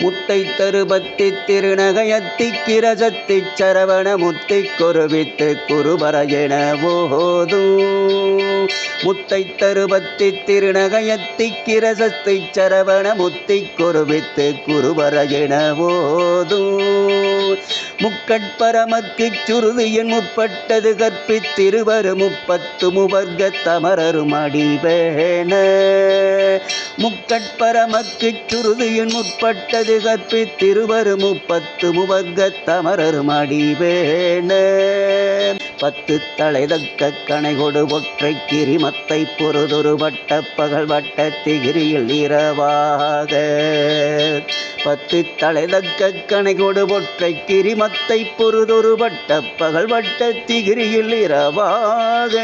முத்தை தருபத்தி திருநகையத்தி கிரசத்தி சரவண முத்தை குருவித்து குருபர என ஓதும் முத்தை தருபத்தி திருநகையத்தி கிரசத்தி சரவண முத்தை குருவித்து குருபர என ஓதும் முக்கட்பரமக்கு சுருதியின் முற்பட்டது கற்பித்திருவரு முப்பத்து முவர்க்க தமரரும் அடிவேன முக்கட்பரமக்கு சுருதியின் முற்பட்டது கற்பித்திருவரு முப்பத்து முவர்க்க தமரரும் அடிவேன பத்து தலைதக்க கணைகொடு ஒற்றை கிரிமத்தை பொறுதொரு வட்ட பகல் வட்ட திகிரியில் இரவாக. பத்து தலைதக்க கணை கொடு ஒற்றை கிரிமத்தை பொறுதொரு வட்ட பகல் வட்ட திகிரியில் இரவாக.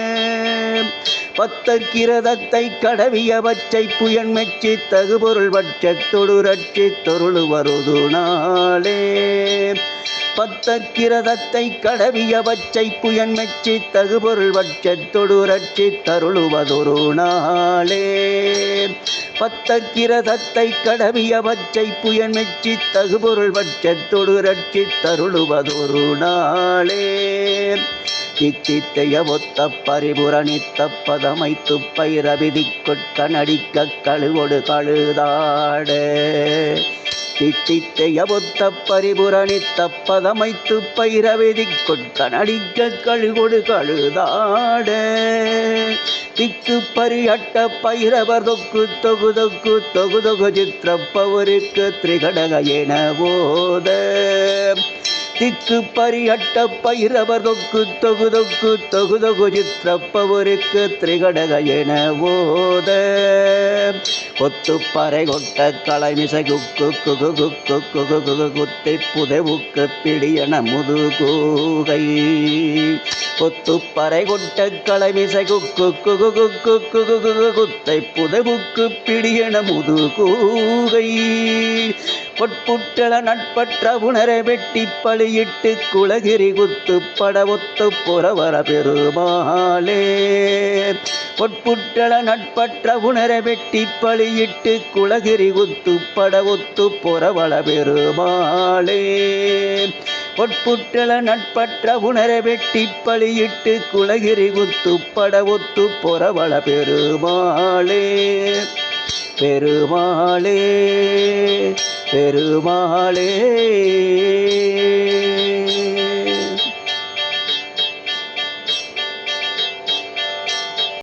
பத்தற்கிரதத்தை கடவிய பச்சை புயன் மெச்சி தகுபொருள் வட்சத்தொடு ரட்சி தொருள் வருது நாளே. பத்தக்கிரதத்தை கடவிய வச்சை புயன் மெச்சி தகுபொருள் வட்சத்தொடு ரட்சி தருளுவதொரு நாளே. பத்தக்கிரதத்தை கடவிய வச்சை புயன் மெச்சி தகுபொருள் வட்சத்தொடு ரட்சி தருளுவதொரு நாளே. தித்தித்தைய ஒத்த பரிபுரணித்த பதமைத்து பைரவிதி கொட்கனடிக்க கழுவொடு கழுதாடே. தித்தித்தைய ஒத்த பரிபுரணி தப்பதமைத்து பைரவிதி கொட்கனடிக்க கழுகொடு கழுதாட. திக்கு பரியட்ட பயிரவர் தொக்கு தொகு தொக்கு தொகு தொகு சித்திரப்பவருக்கு திரிகடக என போத. திக்கு பரியட்ட பைரவர் தொக்கு தொகு தொக்கு தொகு தொகு சித்திரப்பவருக்கு திரிகடக என போத கொத்து பறை கொட்ட கலைமிசை குக்கு குகு குக்கு குகு குகு குத்தை புதைவுக்கு பிடியன முது கூகை. கொத்து பறை கொட்ட கலைமிசை குக்கு குகு குக்கு குகு குகு குத்தை புதைவுக்கு பிடியன முது கூகை. பொட்புட்டள நட்பற்ற உணரை வெட்டி பழியிட்டு குலகிரி குத்து பட ஒத்து புறவர பெருமாளே. பொட்புட்டள நட்பற்ற உணரை வெட்டி பழியிட்டு குலகிரி குத்து பட ஒத்து புறவள பெருமாளே. பொட்புட்டள நட்பற்ற உணரை வெட்டி பழியிட்டு குலகிரி குத்து பட ஒத்து புறவள பெருமாளே. பெருமாளே. பெருமாளே.